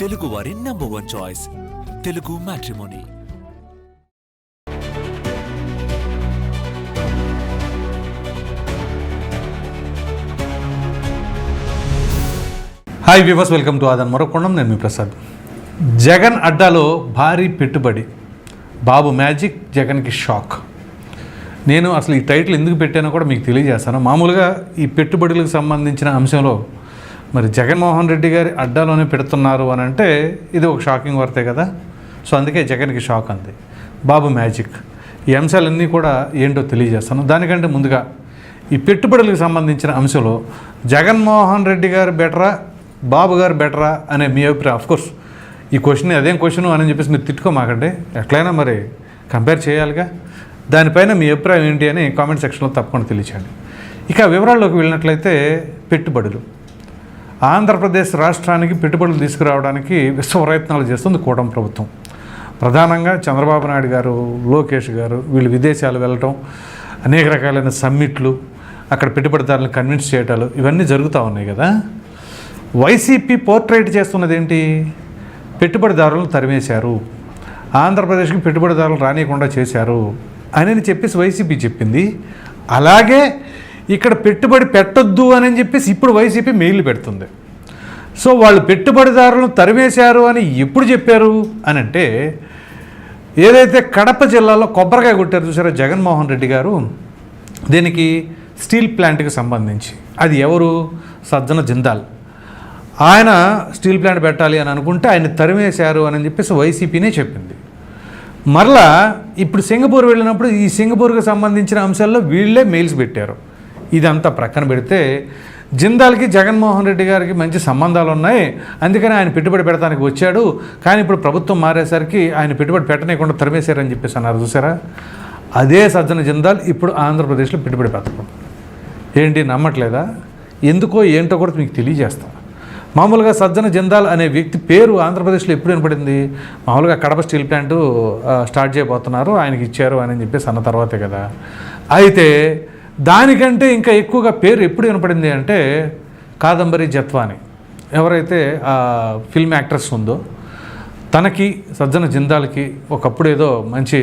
తెలుగు వారి number one choice Telugu matrimony hi viewers welcome to Aadhan మరొకొండం నేను మీ ప్రసాద్. జగన్ అడ్డాలో భారీ పెట్టుబడి. బాబు మ్యాజిక్ జగన్కి షాక్ నేను అసలు ఈ టైటిల్ ఎందుకు పెట్టానో కూడా మీకు తెలియజేస్తాను. మామూలుగా ఈ పెట్టుబడులకు సంబంధించిన అంశంలో మరి జగన్మోహన్ రెడ్డి గారి అడ్డాలోనే పెడుతున్నారు అని అంటే ఇది ఒక షాకింగ్ వార్తే కదా. సో అందుకే జగన్కి షాక్ అంది. బాబు మ్యాజిక్. ఈ అంశాలన్నీ కూడా ఏంటో తెలియజేస్తాను. దానికంటే ముందుగా ఈ పెట్టుబడులకు సంబంధించిన అంశంలో జగన్మోహన్ రెడ్డి గారు బెటరా బాబు గారు బెటరా అనే మీ అభిప్రాయం. కోర్స్ ఈ క్వశ్చన్ అదేం క్వశ్చన్ అని చెప్పేసి మీరు తిట్టుకోమాకండి. ఎట్లయినా మరి కంపేర్ చేయాలిగా. దానిపైన మీ అభిప్రాయం ఏంటి అని కామెంట్ సెక్షన్లో తప్పకుండా తెలియచేయండి. ఇక వివరాల్లోకి వెళ్ళినట్లయితే పెట్టుబడులు. ఆంధ్రప్రదేశ్ రాష్ట్రానికి పెట్టుబడులు తీసుకురావడానికి విశ్వ ప్రయత్నాలు చేస్తుంది కూటమి ప్రభుత్వం. ప్రధానంగా చంద్రబాబు నాయుడు గారు లోకేష్ గారు వీళ్ళు విదేశాలు వెళ్ళటం అనేక రకాలైన సమ్మిట్లు అక్కడ పెట్టుబడిదారులను కన్విన్స్ చేయటాలు ఇవన్నీ జరుగుతూ ఉన్నాయి కదా. వైసీపీ పోర్ట్రేట్ చేస్తున్నది ఏంటి? పెట్టుబడిదారులను తరిమేశారు. ఆంధ్రప్రదేశ్కి పెట్టుబడిదారులు రానియకుండా చేశారు. అని చెప్పేసి వైసీపీ చెప్పింది. అలాగే ఇక్కడ పెట్టుబడి పెట్టొద్దు అని చెప్పేసి ఇప్పుడు వైసీపీ మెయిల్ పెడుతుంది. సో వాళ్ళు పెట్టుబడిదారులను తరివేశారు అని ఎప్పుడు చెప్పారు? అని అంటే ఏదైతే కడప జిల్లాలో కొబ్బరికాయ కొట్టారు చూసారో జగన్మోహన్ రెడ్డి గారు? దీనికి స్టీల్ ప్లాంట్కి సంబంధించి. అది ఎవరు? సజ్జన జిందాల్. ఆయన స్టీల్ ప్లాంట్ పెట్టాలి అని అనుకుంటే ఆయన తరిమేశారు అని చెప్పేసి వైసీపీనే చెప్పింది. మరలా ఇప్పుడు సింగపూర్ వెళ్ళినప్పుడు ఈ సింగపూర్కి సంబంధించిన అంశాల్లో వీళ్ళే మెయిల్స్ పెట్టారు. ఇదంతా ప్రక్కన పెడితే జిందాల్కి జగన్మోహన్ రెడ్డి గారికి మంచి సంబంధాలు ఉన్నాయి. అందుకని ఆయన పెట్టుబడి పెడతానికి వచ్చాడు. కానీ ఇప్పుడు ప్రభుత్వం మారేసరికి ఆయన పెట్టుబడి పెట్టనీయకుండా తరిమేశారని చెప్పేసి అన్నారు. చూసారా? అదే సజ్జన జిందాల్ ఇప్పుడు ఆంధ్రప్రదేశ్లో పెట్టుబడి పెట్టడం. ఏంటి నమ్మట్లేదా? ఎందుకో ఏంటో కూడా మీకు తెలియజేస్తాను మామూలుగా సజ్జన జిందాల్ అనే వ్యక్తి పేరు ఆంధ్రప్రదేశ్లో ఎప్పుడు వినపడింది? మామూలుగా కడప స్టీల్ ప్లాంట్ స్టార్ట్ చేయబోతున్నారు. ఆయనకి ఇచ్చారు అని చెప్పేసి అన్న తర్వాతే కదా. అయితే దానికంటే ఇంకా ఎక్కువగా పేరు ఎప్పుడు వినపడింది అంటే కాదంబరి జత్వాని. ఎవరైతే ఆ ఫిల్మ్ యాక్ట్రెస్ ఉందో తనకి సజ్జన జిందాల్కి ఒకప్పుడు ఏదో మంచి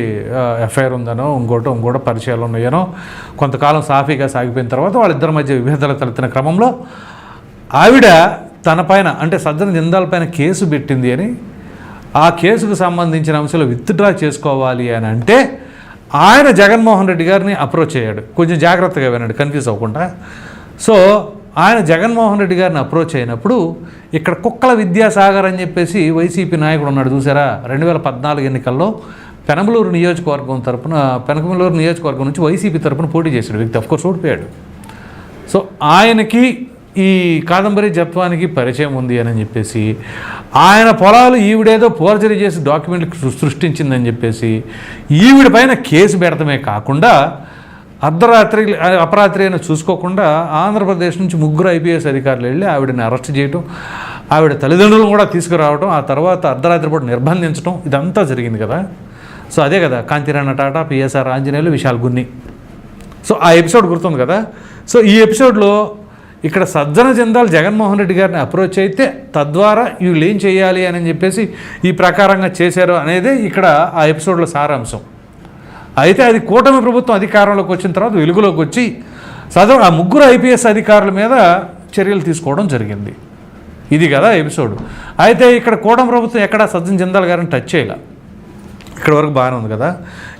ఎఫ్ఐఆర్ ఉందనో ఇంకోటో ఇంకోటో పరిచయాలు ఉన్నాయనో కొంతకాలం సాఫీగా సాగిపోయిన తర్వాత వాళ్ళిద్దరి మధ్య విభేదాలు తలెత్తిన క్రమంలో ఆవిడ తన పైన అంటే సజ్జన జిందాల్ పైన కేసు పెట్టింది అని ఆ కేసుకు సంబంధించిన అంశాలు విత్డ్రా చేసుకోవాలి అని అంటే ఆయన జగన్మోహన్ రెడ్డి గారిని అప్రోచ్ అయ్యాడు. కొంచెం జాగ్రత్తగా వినండి కన్ఫ్యూజ్ అవ్వకుండా. సో ఆయన జగన్మోహన్ రెడ్డి గారిని అప్రోచ్ అయినప్పుడు ఇక్కడ కుక్కల విద్యాసాగర్ అని చెప్పేసి వైసీపీ నాయకుడు ఉన్నాడు చూసారా? రెండు వేల పద్నాలుగు ఎన్నికల్లో పెనమలూరు నియోజకవర్గం తరపున పెనకమలూరు నియోజకవర్గం నుంచి వైసీపీ తరపున పోటీ చేశాడు వ్యక్తి. అఫ్కోర్స్ ఓడిపోయాడు. సో ఆయనకి ఈ కాదంబరి జత్వానికి పరిచయం ఉంది అని చెప్పేసి ఆయన పొలాలు ఈవిడేదో పోర్జరీ చేసి డాక్యుమెంట్లు సృష్టించిందని చెప్పేసి ఈవిడ పైన కేసు పెడతమే కాకుండా అర్ధరాత్రి అపరాత్రి అయినా చూసుకోకుండా ఆంధ్రప్రదేశ్ నుంచి ముగ్గురు ఐపీఎస్ అధికారులు వెళ్ళి ఆవిడని అరెస్ట్ చేయటం ఆవిడ తల్లిదండ్రులను కూడా తీసుకురావడం ఆ తర్వాత అర్ధరాత్రి పూట నిర్బంధించడం ఇదంతా జరిగింది కదా. సో అదే కదా కాంతిరాణ టాటా పిఎస్ఆర్ ఆంజనేయులు విశాల్ గున్ని. సో ఆ ఎపిసోడ్ గుర్తుంది కదా. సో ఈ ఎపిసోడ్లో ఇక్కడ సజ్జన జందాలు జగన్మోహన్ రెడ్డి గారిని అప్రోచ్ అయితే తద్వారా వీళ్ళు ఏం చేయాలి అని చెప్పేసి ఈ ప్రకారంగా చేశారు అనేది ఇక్కడ ఆ ఎపిసోడ్లో సారాంశం. అయితే అది కూటమి ప్రభుత్వం అధికారంలోకి వచ్చిన తర్వాత వెలుగులోకి వచ్చి సదరు ఆ ముగ్గురు ఐపీఎస్ అధికారుల మీద చర్యలు తీసుకోవడం జరిగింది. ఇది కదా ఎపిసోడ్. అయితే ఇక్కడ కూటమి ప్రభుత్వం ఎక్కడ సజ్జన జందాల్ గారిని టచ్ చేయాల? ఇక్కడ వరకు బాగానే ఉంది కదా?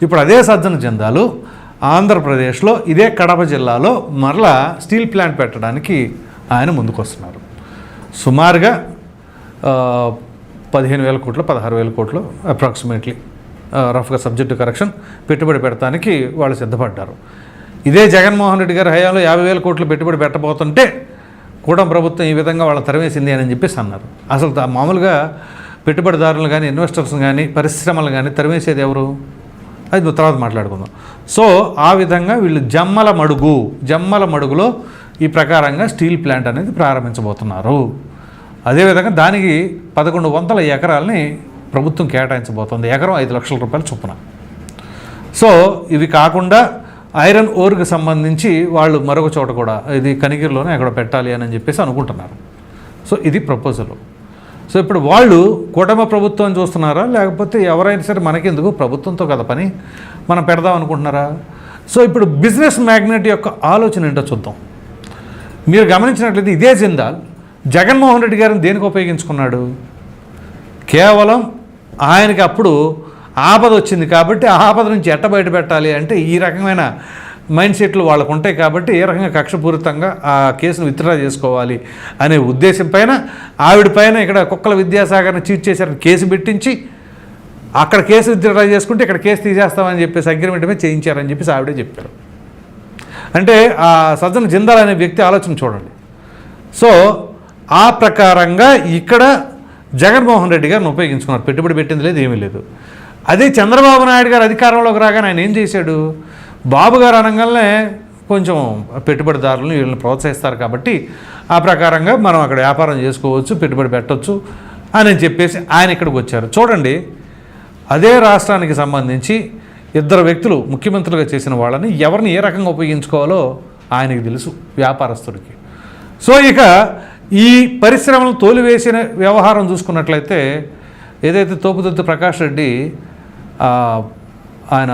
ఇప్పుడు అదే సజ్జన జందాలు ఆంధ్రప్రదేశ్లో ఇదే కడప జిల్లాలో మరలా స్టీల్ ప్లాంట్ పెట్టడానికి ఆయన ముందుకొస్తున్నారు. సుమారుగా పదిహేను వేల కోట్లు పదహారు వేల కోట్లు అప్రాక్సిమేట్లీ రఫ్గా సబ్జెక్టు కరెక్షన్ పెట్టుబడి పెడతానికి వాళ్ళు సిద్ధపడ్డారు. ఇదే జగన్మోహన్ రెడ్డి గారి హయాంలో యాభై వేల కోట్లు పెట్టుబడి పెట్టబోతుంటే కూడా ప్రభుత్వం ఈ విధంగా వాళ్ళ తరిమేసింది అని చెప్పేసి అన్నారు. అసలు మామూలుగా పెట్టుబడిదారులు కానీ ఇన్వెస్టర్స్ కానీ పరిశ్రమలు కానీ తరివేసేది ఎవరు? అది తర్వాత మాట్లాడుకుందాం. సో ఆ విధంగా వీళ్ళు జమ్మల మడుగు జమ్మల మడుగులో ఈ ప్రకారంగా స్టీల్ ప్లాంట్ అనేది ప్రారంభించబోతున్నారు. అదేవిధంగా దానికి పదకొండు వందల ఎకరాలని ప్రభుత్వం కేటాయించబోతోంది. ఎకరం ఐదు లక్షల రూపాయల చొప్పున. సో ఇవి కాకుండా ఐరన్ ఓర్కి సంబంధించి వాళ్ళు మరొక చోట కూడా ఇది కనిగిరిలోనే ఎక్కడ పెట్టాలి అని చెప్పేసి అనుకుంటున్నారు. సో ఇది ప్రపోజల్. సో ఇప్పుడు వాళ్ళు కుటుంబ ప్రభుత్వం చూస్తున్నారా? లేకపోతే ఎవరైనా సరే మనకెందుకు? ప్రభుత్వంతో కదా పని. మనం పెడదాం అనుకుంటున్నారా? సో ఇప్పుడు బిజినెస్ మ్యాగ్నెట్ యొక్క ఆలోచన ఏంటో చూద్దాం. మీరు గమనించినట్లయితే ఇదే జిందాల్. జగన్మోహన్ రెడ్డి గారిని దేనికి ఉపయోగించుకున్నాడు? కేవలం ఆయనకి అప్పుడు ఆపద వచ్చింది కాబట్టి ఆ ఆపద నుంచి ఎట్ట బయట పెట్టాలి అంటే ఈ రకమైన మైండ్ సెట్లు వాళ్ళకు ఉంటాయి కాబట్టి ఏ రకంగా కక్షపూరితంగా ఆ కేసును విత్డ్రా చేసుకోవాలి అనే ఉద్దేశం పైన ఆవిడ పైన ఇక్కడ కుక్కల విద్యాసాగర్ని చీట్ చేశారని కేసు పెట్టించి అక్కడ కేసు విత్డ్రా చేసుకుంటే ఇక్కడ కేసు తీసేస్తామని చెప్పేసి అగ్రిమెంట్ మీద చేయించారని చెప్పేసి ఆవిడే చెప్పారు. అంటే ఆ సజ్జన జిందాల్ అనే వ్యక్తి ఆలోచన చూడండి. సో ఆ ప్రకారంగా ఇక్కడ జగన్మోహన్ రెడ్డి గారిని ఉపయోగించుకున్నారు. పెట్టుబడి పెట్టింది లేదు ఏమీ లేదు. అదే చంద్రబాబు నాయుడు గారు అధికారంలోకి రాగానే ఆయన ఏం చేశాడు? బాబు గారు అనగానే కొంచెం పెట్టుబడిదారులను వీళ్ళని ప్రోత్సహిస్తారు కాబట్టి ఆ ప్రకారంగా మనం అక్కడ వ్యాపారం చేసుకోవచ్చు పెట్టుబడి పెట్టవచ్చు అని చెప్పేసి ఆయన ఇక్కడికి వచ్చారు. చూడండి అదే రాష్ట్రానికి సంబంధించి ఇద్దరు వ్యక్తులు ముఖ్యమంత్రులుగా చేసిన వాళ్ళని ఎవరిని ఏ రకంగా ఉపయోగించుకోవాలో ఆయనకి తెలుసు వ్యాపారస్తుడికి సో ఇక ఈ పరిశ్రమలు తోలివేసిన వ్యవహారం చూసుకున్నట్లయితే ఏదైతే తోపుదొత్తి ప్రకాష్ రెడ్డి ఆయన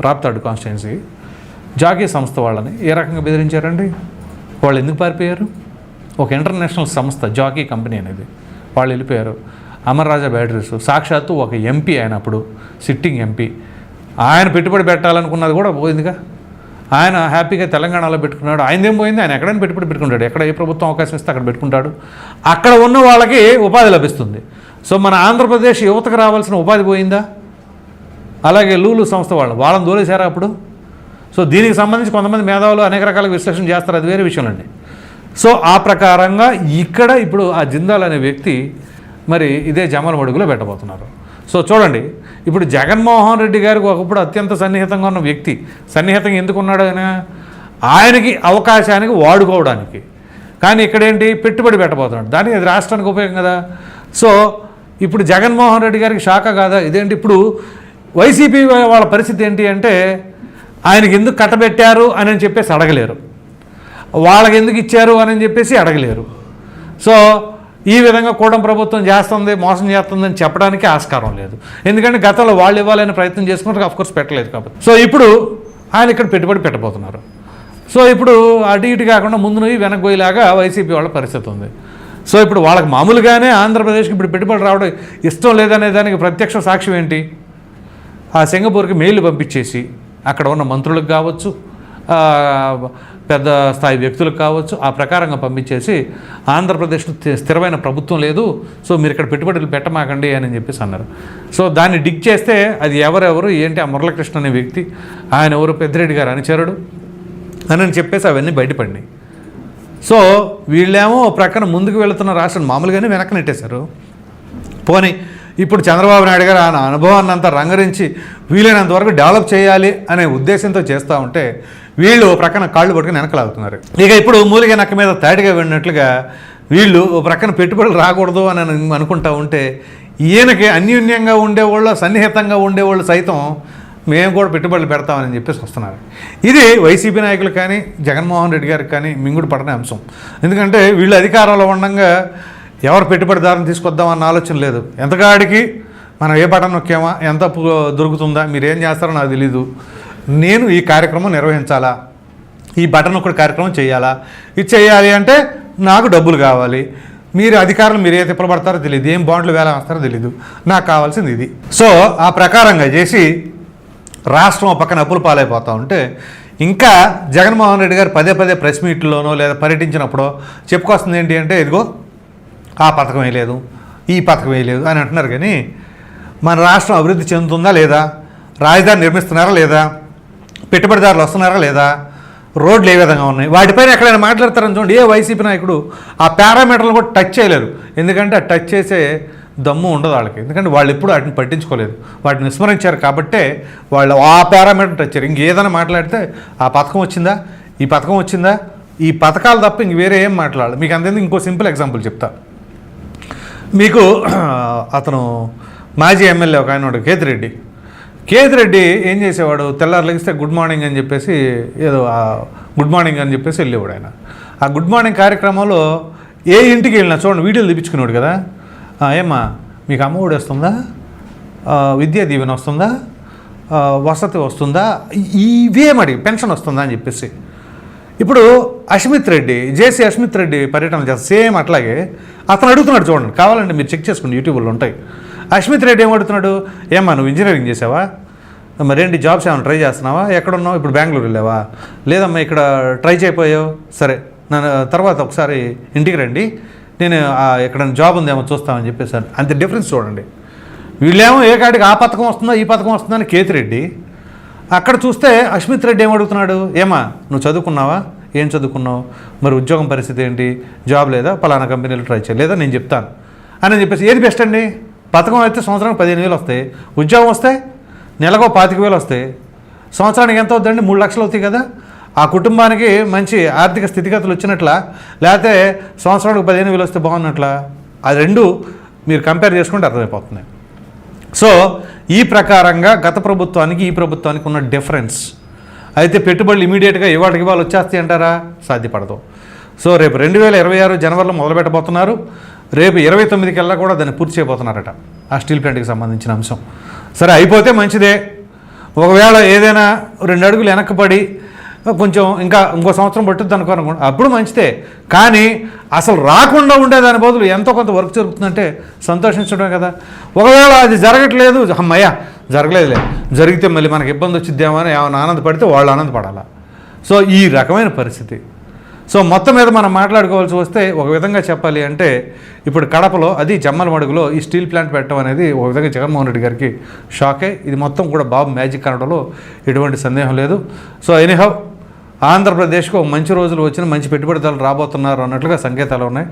రాప్తాడు కాన్స్టిట్యున్సీ జాకీ సంస్థ వాళ్ళని ఏ రకంగా బెదిరించారండి? వాళ్ళు ఎందుకు పారిపోయారు? ఒక ఇంటర్నేషనల్ సంస్థ జాకీ కంపెనీ అనేది. వాళ్ళు వెళ్ళిపోయారు. అమర్రాజా బ్యాటరీస్ సాక్షాత్తు ఒక ఎంపీ ఆయన అప్పుడు సిట్టింగ్ ఎంపీ ఆయన పెట్టుబడి పెట్టాలనుకున్నది కూడా పోయిందిగా. ఆయన హ్యాపీగా తెలంగాణలో పెట్టుకున్నాడు. ఆయనదేం పోయింది? ఆయన ఎక్కడైనా పెట్టుబడి పెట్టుకుంటాడు. ఎక్కడ ఏ ప్రభుత్వం అవకాశం ఇస్తే అక్కడ పెట్టుకుంటాడు. అక్కడ ఉన్న వాళ్ళకి ఉపాధి లభిస్తుంది. సో మన ఆంధ్రప్రదేశ్ యువతకు రావాల్సిన ఉపాధి పోయిందా? అలాగే లూలు సంస్థ వాళ్ళు వాళ్ళని దూరేశారా అప్పుడు? సో దీనికి సంబంధించి కొంతమంది మేధావులు అనేక రకాల విశ్లేషణ చేస్తారు. అది వేరే విషయాలండి. సో ఆ ప్రకారంగా ఇక్కడ ఇప్పుడు ఆ జిందాల్ అనే వ్యక్తి మరి ఇదే జమల మడుగులో పెట్టబోతున్నారు. సో చూడండి ఇప్పుడు జగన్మోహన్ రెడ్డి గారికి ఒకప్పుడు అత్యంత సన్నిహితంగా ఉన్న వ్యక్తి. సన్నిహితంగా ఎందుకున్నాడు ఆయన? ఆయనకి అవకాశానికి వాడుకోవడానికి. కానీ ఇక్కడేంటి? పెట్టుబడి పెట్టబోతున్నాడు. దానికి అది రాష్ట్రానికి ఉపయోగం కదా. సో ఇప్పుడు జగన్మోహన్ రెడ్డి గారికి శాఖ కాదా? ఇదేంటి? ఇప్పుడు వైసీపీ వాళ్ళ పరిస్థితి ఏంటి అంటే ఆయనకి ఎందుకు కట్టబెట్టారు అని చెప్పేసి అడగలేరు. వాళ్ళకి ఎందుకు ఇచ్చారు అని చెప్పేసి అడగలేరు. సో ఈ విధంగా కూడా ప్రభుత్వం చేస్తుంది మోసం చేస్తుందని చెప్పడానికి ఆస్కారం లేదు. ఎందుకంటే గతంలో వాళ్ళు ఇవ్వాలని ప్రయత్నం చేసుకుంటే కోర్స్ పెట్టలేదు కాబట్టి. సో ఇప్పుడు ఆయన ఇక్కడ పెట్టుబడి పెట్టబోతున్నారు. సో ఇప్పుడు అటు ఇటు కాకుండా ముందు నువ్వు వెనకపోయేలాగా వైసీపీ వాళ్ళ పరిస్థితి ఉంది. సో ఇప్పుడు వాళ్ళకి మామూలుగానే ఆంధ్రప్రదేశ్కి ఇప్పుడు పెట్టుబడి రావడం ఇష్టం లేదనే దానికి ప్రత్యక్ష సాక్ష్యం ఏంటి? ఆ సింగపూర్కి మెయిల్ పంపించేసి అక్కడ ఉన్న మంత్రులకు కావచ్చు పెద్ద స్థాయి వ్యక్తులకు కావచ్చు ఆ ప్రకారంగా పంపించేసి ఆంధ్రప్రదేశ్లో స్థిరమైన ప్రభుత్వం లేదు సో మీరు ఇక్కడ పెట్టుబడులు పెట్టమాకండి అని చెప్పేసి అన్నారు. సో దాన్ని డిగ్ చేస్తే అది ఎవరెవరు ఏంటి ఆ మురళకృష్ణ అనే వ్యక్తి ఆయన ఎవరు పెద్దిరెడ్డి గారు అనుచరుడు అని అని చెప్పేసి అవన్నీ బయటపడినాయి. సో వీళ్ళేమో ప్రక్కన ముందుకు వెళుతున్న రాష్ట్రం మామూలుగానే వెనక నెట్టేశారు. పోనీ ఇప్పుడు చంద్రబాబు నాయుడు గారు ఆయన అనుభవాన్ని అంతా రంగరించి వీలైనంత వరకు డెవలప్ చేయాలి అనే ఉద్దేశంతో చేస్తూ ఉంటే వీళ్ళు ప్రక్కన కాళ్ళు పట్టుకుని వెనకలాగుతున్నారు. ఇక ఇప్పుడు మూలిగే నక్క మీద తాటిగా వెళ్ళినట్లుగా వీళ్ళు ప్రక్కన పెట్టుబడులు రాకూడదు అని అనుకుంటా ఉంటే ఈయనకి అన్యోన్యంగా ఉండేవాళ్ళు సన్నిహితంగా ఉండేవాళ్ళు సైతం మేము కూడా పెట్టుబడులు పెడతామని చెప్పేసి వస్తున్నారు. ఇది వైసీపీ నాయకులు కానీ జగన్మోహన్ రెడ్డి గారికి కానీ మింగుడు పడని అంశం. ఎందుకంటే వీళ్ళు అధికారంలో ఉండగా ఎవరు పెట్టుబడిదారుని తీసుకొద్దామన్న ఆలోచన లేదు. ఎంతకాడికి మనం ఏ బటన్ నొక్కామా ఎంత దొరుకుతుందా మీరేం చేస్తారో నాకు తెలీదు. నేను ఈ కార్యక్రమం నిర్వహించాలా? ఈ బటన్ ఒకటి కార్యక్రమం చేయాలా? ఇది చేయాలి అంటే నాకు డబ్బులు కావాలి. మీరు అధికారులు మీరు ఏ తిప్పబడతారో తెలియదు ఏం బాండ్లు వేలం వేస్తారో తెలియదు నాకు కావాల్సింది ఇది. సో ఆ ప్రకారంగా చేసి రాష్ట్రం పక్కన అప్పులు పాలైపోతూ ఉంటే ఇంకా జగన్మోహన్ రెడ్డి గారు పదే పదే ప్రెస్ మీట్లోనో లేదా పర్యటించినప్పుడో చెప్పుకొస్తుంది ఏంటి అంటే ఇదిగో ఆ పథకం వేయలేదు ఈ పథకం వేయలేదు అని అంటున్నారు కానీ మన రాష్ట్రం అభివృద్ధి చెందుతుందా లేదా? రాజధాని నిర్మిస్తున్నారా లేదా? పెట్టుబడిదారులు వస్తున్నారా లేదా? రోడ్లు ఏ విధంగా ఉన్నాయి? వాటిపైన ఎక్కడైనా మాట్లాడతారని చూడండి. ఏ వైసీపీ నాయకుడు ఆ పారామీటర్లను కూడా టచ్ చేయలేరు. ఎందుకంటే ఆ టచ్ చేసే దమ్ము ఉండదు వాళ్ళకి. ఎందుకంటే వాళ్ళు ఎప్పుడు వాటిని పట్టించుకోలేదు. వాటిని విస్మరించారు కాబట్టే వాళ్ళు ఆ పారామీటర్ టచ్ చేయరు. ఇంకేదైనా మాట్లాడితే ఆ పథకం వచ్చిందా? ఈ పథకం వచ్చిందా? ఈ పథకాలు తప్ప ఇంక వేరే ఏం మాట్లాడాలి. మీకు అంతేందుకు? ఇంకో సింపుల్ ఎగ్జాంపుల్ చెప్తా. మీకు అతను మాజీ ఎమ్మెల్యే ఒక ఆయన ఉన్నాడు కేతిరెడ్డి. కేతిరెడ్డి ఏం చేసేవాడు? తెల్లారు లెగిస్తే గుడ్ మార్నింగ్ అని చెప్పేసి ఏదో గుడ్ మార్నింగ్ అని చెప్పేసి వెళ్ళేవాడు ఆయన. ఆ గుడ్ మార్నింగ్ కార్యక్రమంలో ఏ ఇంటికి వెళ్ళినా చూడండి వీడియోలు తెప్పించుకున్నాడు కదా. ఏమ్మా మీకు అమ్మఒడి వస్తుందా? విద్యా దీవెన వస్తుందా? వసతి వస్తుందా? ఇవేమడి పెన్షన్ వస్తుందా అని చెప్పేసి. ఇప్పుడు అశ్మిత్ రెడ్డి జేసీ అశ్మిత్ రెడ్డి పర్యటన చేస్తారు. సేమ్ అట్లాగే అతను అడుగుతున్నాడు చూడండి కావాలంటే మీరు చెక్ చేసుకోండి యూట్యూబ్లో ఉంటాయి. అశ్మిత్ రెడ్డి ఏం అడుగుతున్నాడు? ఏమ్మా నువ్వు ఇంజనీరింగ్ చేసావా? మరేంటి జాబ్స్ ఏమైనా ట్రై చేస్తున్నావా? ఎక్కడున్నావు? ఇప్పుడు బెంగళూరు వెళ్ళావా? లేదమ్మా ఇక్కడ ట్రై చేయపోయావు? సరే నన్ను తర్వాత ఒకసారి ఇంటికి రండి. నేను ఆ, ఎక్కడ జాబ్ ఉందేమో చూస్తామని చెప్పేసాను అంత డిఫరెన్స్ చూడండి. వీళ్ళేమో ఏ కాడికి ఆ పథకం వస్తుందా ఈ పథకం వస్తుందా అని కేతిరెడ్డి అక్కడ చూస్తే అశ్మిత్ రెడ్డి ఏమడుగుతున్నాడు? అడుగుతున్నాడు ఏమా నువ్వు చదువుకున్నావా? ఏం చదువుకున్నావు? మరి ఉద్యోగం పరిస్థితి ఏంటి? జాబ్ లేదా? పలానా కంపెనీలో ట్రై చేయలేదా నేను చెప్తాను. అని చెప్పేసి ఏది బెస్ట్ అండి? పథకం అయితే సంవత్సరానికి పదిహేను వేలు వస్తాయి. ఉద్యోగం వస్తే నెలకో పాతిక వేలు వస్తాయి. సంవత్సరానికి ఎంత అవుతుందండి? మూడు లక్షలు అవుతాయి కదా. ఆ కుటుంబానికి మంచి ఆర్థిక స్థితిగతులు వచ్చినట్లా లేకపోతే సంవత్సరానికి పదిహేను వేలు వస్తే బాగున్నట్లా? ఆ రెండు మీరు కంపేర్ చేసుకుంటే అర్థమైపోతుంది. సో ఈ ప్రకారంగా గత ప్రభుత్వానికి ఈ ప్రభుత్వానికి ఉన్న డిఫరెన్స్. అయితే పెట్టుబడులు ఇమీడియట్గా ఇవాళకి ఇవాళ వచ్చేస్తాయి అంటారా? సాధ్యపడదు. సో రేపు రెండు వేల ఇరవై ఆరు జనవరిలో మొదలుపెట్టబోతున్నారు. రేపు ఇరవై తొమ్మిది కల్లా కూడా దాన్ని పూర్తి చేయబోతున్నారట ఆ స్టీల్ ప్లాంట్కి సంబంధించిన అంశం. సరే అయిపోతే మంచిదే. ఒకవేళ ఏదైనా రెండు అడుగులు వెనక్కబడి కొంచెం ఇంకా ఇంకో సంవత్సరం పట్టుద్ది అనుకో అప్పుడు మంచిదే. కానీ అసలు రాకుండా ఉండేదాని బదులు ఎంతో కొంత వర్క్ జరుగుతుందంటే సంతోషించడమే కదా. ఒకవేళ అది జరగట్లేదు అమ్మయ్య జరగలేదులే. జరిగితే మళ్ళీ మనకి ఇబ్బంది వచ్చిద్దేమో అని ఏమైనా ఆనందపడితే వాళ్ళు ఆనందపడాలా. సో ఈ రకమైన పరిస్థితి. సో మొత్తం మీద మనం మాట్లాడుకోవాల్సి వస్తే ఒక విధంగా చెప్పాలి అంటే ఇప్పుడు కడపలో అది జమ్మలమడుగులో ఈ స్టీల్ ప్లాంట్ పెట్టడం అనేది ఒక విధంగా జగన్మోహన్ రెడ్డి గారికి షాకే. ఇది మొత్తం కూడా బాబు మ్యాజిక్ అనడంలో ఎటువంటి సందేహం లేదు. సో ఎనీహౌ ఆంధ్రప్రదేశ్కు మంచి రోజులు వచ్చిన మంచి పెట్టుబడిదారులు రాబోతున్నారు అన్నట్లుగా సంకేతాలు ఉన్నాయి.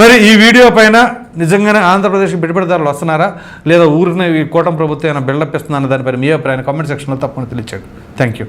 మరి ఈ వీడియో పైన నిజంగానే ఆంధ్రప్రదేశ్కి పెట్టుబడిదారులు వస్తున్నారా? లేదా ఊరిని ఈ కూటమి ప్రభుత్వం ఏమైనా బిల్డప్ ఇస్తుందా అన్న దానిపైన మీ అభిప్రాయం కామెంట్ సెక్షన్లో తప్పకుండా తెలియచేయండి. Thank you